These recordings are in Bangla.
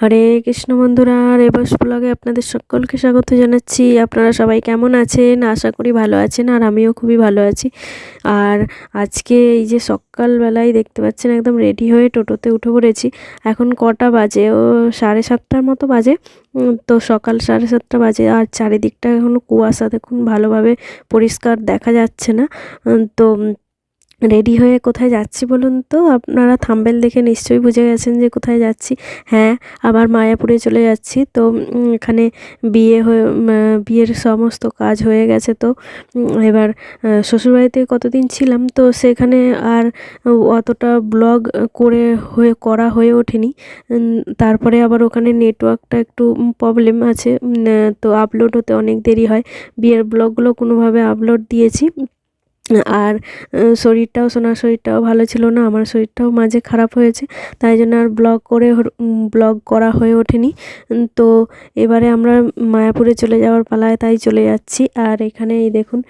হরে কৃষ্ণ বন্ধুরা রেবাস ব্লগে আপনাদের সকলকে স্বাগত জানাচ্ছি। আপনারা সবাই কেমন আছেন? আশা করি ভালো আছেন আর আমিও খুবই ভালো আছি। আর আজকে এই যে সকালবেলায় দেখতে পাচ্ছেন একদম রেডি হয়ে টোটোতে উঠে পড়েছি। এখন কটা বাজে? ও সাড়ে সাতটার মতো বাজে। তো সকাল সাড়ে সাতটা বাজে আর চারিদিকটা এখন কুয়াশা দেখুন, ভালোভাবে পরিষ্কার দেখা যাচ্ছে না। তো রেডি হয়ে কোথায় যাচ্ছি বলুন তো? আপনারা থাম্বেল দেখে নিশ্চয়ই বুঝে গেছেন যে কোথায় যাচ্ছি। হ্যাঁ আবার মায়াপুরে চলে যাচ্ছি। তো এখানে বিয়ে হয়ে বিয়ের সমস্ত কাজ হয়ে গেছে তো। এবার শ্বশুরবাড়িতে কতদিন ছিলাম? তো সেখানে আর অতটা ব্লগ করে হয়ে, করা হয়ে ওঠেনি। তারপরে আবার ওখানে নেটওয়ার্কটা একটু প্রবলেম আছে। তো আপলোড হতে অনেক দেরি হয়। বিয়ের ব্লগগুলো কোনোভাবে আপলোড দিয়েছি। আর শরীরটাও সোনার শরীরটাও ভালো ছিল না, আমার শরীরটাও মাঝে খারাপ হয়েছে, তাই জন্য আর ব্লগ করে ব্লগ করা হয়ে ওঠেনি। তো এবারে আমরা মায়াপুরে চলে যাওয়ার পালায় তাই চলে যাচ্ছি, আর এখানে এই দেখুন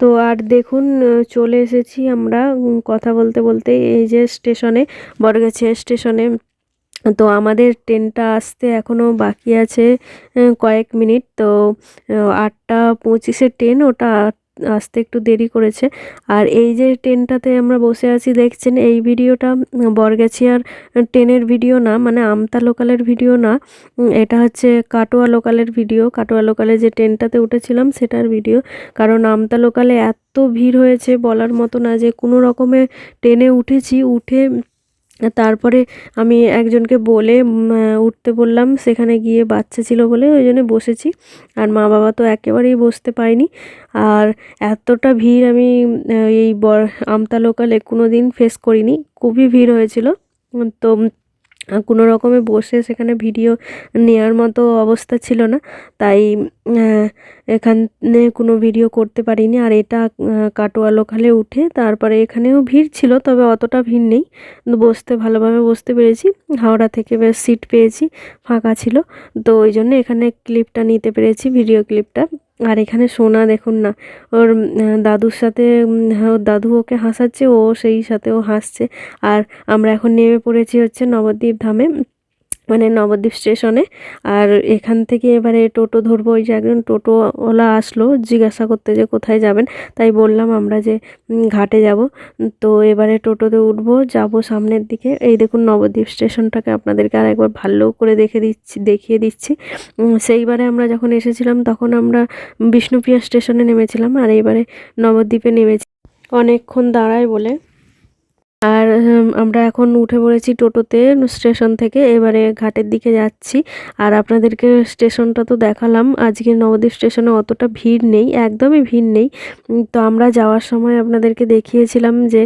তো আর দেখুন চলে এসেছি আমরা কথা বলতে বলতে এই যে স্টেশনে বরগাছিয়া স্টেশনে। তো আমাদের ট্রেনটা আসতে এখনও বাকি আছে কয়েক মিনিট, তো আটটা পঁচিশের ট্রেন, ওটা আসতে একটু দেরি করেছে। আর এই যে ট্রেনটাতে আমরা বসে আছি, দেখছেন এই ভিডিওটা বরগাছিয়ার ট্রেনের ভিডিও না মানে আমতা লোকালের ভিডিও না এটা হচ্ছে কাটোয়া লোকালের ভিডিও। কাটোয়া লোকালে যে ট্রেনটাতে উঠেছিলাম, সেটার ভিডিও। কারণ আমতা লোকালে এত ভিড় হয়েছে বলার মতো না যে কোনো রকমে ট্রেনে উঠেছি, উঠে তারপরে আমি একজনকে বলে উঠতে বললাম, সেখানে গিয়ে বাচ্চা ছিল বলে ওই জন্য বসেছি। আর মা বাবা তো একেবারেই বসতে পায়নি আর এতটা ভিড় আমি এই বর, আমতা লোকালে কোনো দিন ফেস করিনি। খুবই ভিড় হয়েছিল। তো কোনো রকমে বসে সেখানে ভিডিও নেওয়ার মতো অবস্থা ছিল না। তাই এখানে কোনো ভিডিও করতে পারিনি। আর এটা কাটোয়া লোকালে উঠে তারপরে এখানেও ভিড় ছিল, তবে অতটা ভিড় নেই। বসতে, ভালোভাবে বসতে পেরেছি। হাওড়া থেকে বেশ সিট পেয়েছি, ফাঁকা ছিল। তো ওই জন্য এখানে ক্লিপটা নিতে পেরেছি ভিডিও ক্লিপটা আর এখানে সোনা দেখুন না, ওর দাদুর সাথে ওর দাদু ওকে হাসাচ্ছে, ও সেই সাথে ও হাসছে। আর আমরা এখন নেমে পড়েছি হচ্ছে নবদ্বীপ ধামে। মানে নবদ্বীপ স্টেশনে। আর এখান থেকে এবারে টোটো ধরবো, ওই যে একজন টোটোওয়ালা আসলো, জিজ্ঞাসা করতে যে কোথায় যাবেন। তাই বললাম আমরা যে ঘাটে যাব। তো এবারে টোটোতে উঠবো, যাব সামনের দিকে। এই দেখুন নবদ্বীপ স্টেশনটাকে আপনাদেরকে আর একবার ভালো করে দেখে দিচ্ছি, দেখিয়ে দিচ্ছি। সেইবারে আমরা যখন এসেছিলাম, তখন আমরা বিষ্ণুপ্রিয়া স্টেশনে নেমেছিলাম। আর এবারে নবদ্বীপে নেমেছি। অনেকক্ষণ দাঁড়ায় বলে আর আমরা এখন উঠে পড়েছি টোটোতে স্টেশন থেকে। এবারে ঘাটের দিকে যাচ্ছি। আর আপনাদেরকে স্টেশনটা তো দেখালাম। আজকে নবদ্বীপ স্টেশনে অতটা ভিড় নেই, একদমই ভিড় নেই। তো আমরা যাওয়ার সময় আপনাদেরকে দেখিয়েছিলাম যে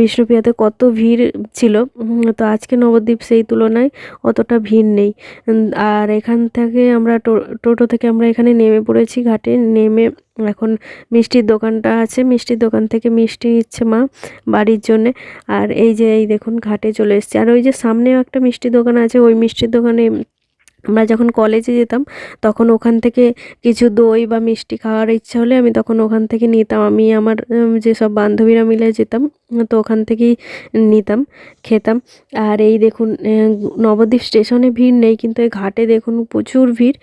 বিষ্ণুপ্রিয়াতে কত ভিড় ছিল। তো আজকে নবদ্বীপ সেই তুলনায় অতটা ভিড় নেই। আর এখান থেকে আমরা টোটো থেকে আমরা এখানে নেমে পড়েছি ঘাটে। নেমে এখন মিষ্টির দোকানটা আছে। মিষ্টির দোকান থেকে মিষ্টি নিচ্ছে মা বাড়ির জন্যে। আর এই যে, এই দেখুন, ঘাটে চলে এসেছি। আর ওই যে সামনেও একটা মিষ্টির দোকান আছে, ওই মিষ্টির দোকানে আমরা যখন কলেজে যেতাম, তখন ওখান থেকে কিছু দই বা মিষ্টি খাওয়ার ইচ্ছা হলে আমি তখন ওখান থেকে নিতাম। আমি আমার যেসব বান্ধবীরা মিলে যেতাম, তো ওখান থেকেই নিতাম, খেতাম। আর এই দেখুন নবদ্বীপ স্টেশনে ভিড় নেই, কিন্তু এই ঘাটে দেখুন প্রচুর ভিড়।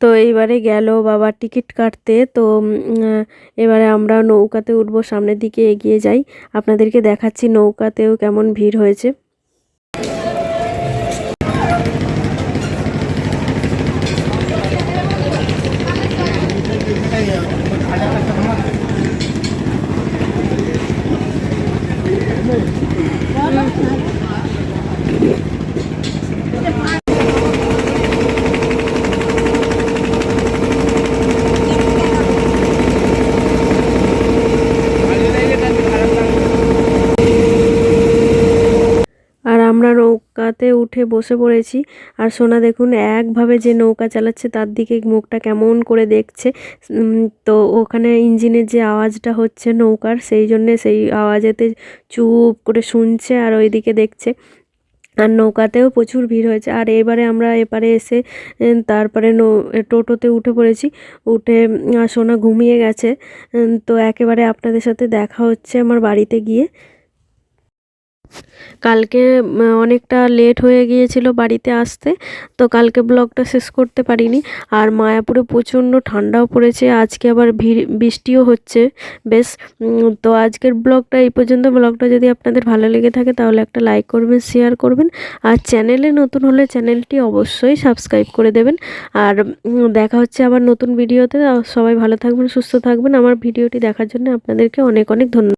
তো এইবারে গেল বাবা টিকিট কাটতে। তো এবারে আমরা নৌকাতে উঠবো, সামনের দিকে এগিয়ে যাই। আপনাদেরকে দেখাচ্ছি নৌকাতেও কেমন ভিড় হয়েছে আর আমরা নৌকাতে উঠে বসে পড়েছি। আর সোনা দেখুন, একভাবে যে নৌকা চালাচ্ছে, তার দিকে মুখটা কেমন করে দেখছে। তো ওখানে ইঞ্জিনের যে আওয়াজটা হচ্ছে নৌকার, সেই জন্যে সেই আওয়াজেতে চুপ করে শুনছে আর ওইদিকে দেখছে। আর নৌকাতেও প্রচুর ভিড় হয়েছে। আর এবারে আমরা এপারে এসে তারপরে নৌ, টোটোতে উঠে পড়েছি। উঠে সোনা ঘুমিয়ে গেছে। তো একেবারে আপনাদের সাথে দেখা হচ্ছে আমার বাড়িতে গিয়ে। কালকে অনেকটা লেট হয়ে গিয়েছিল বাড়িতে আসতে, তো কালকে ব্লগটা শেষ করতে পারিনি। আর মায়াপুরে প্রচণ্ড ঠান্ডাও পড়েছে, আজকে আবার বৃষ্টিও হচ্ছে, বেশ। তো আজকের ব্লগটা এই পর্যন্ত। ব্লগটা যদি আপনাদের ভালো লেগে থাকে তাহলে একটা লাইক করবেন, শেয়ার করবেন। আর চ্যানেলে নতুন হলে চ্যানেলটি অবশ্যই সাবস্ক্রাইব করে দেবেন। আর দেখা হচ্ছে আবার নতুন ভিডিওতে। সবাই ভালো থাকবেন, সুস্থ থাকবেন। আমার ভিডিওটি দেখার জন্য আপনাদেরকে অনেক অনেক ধন্যবাদ।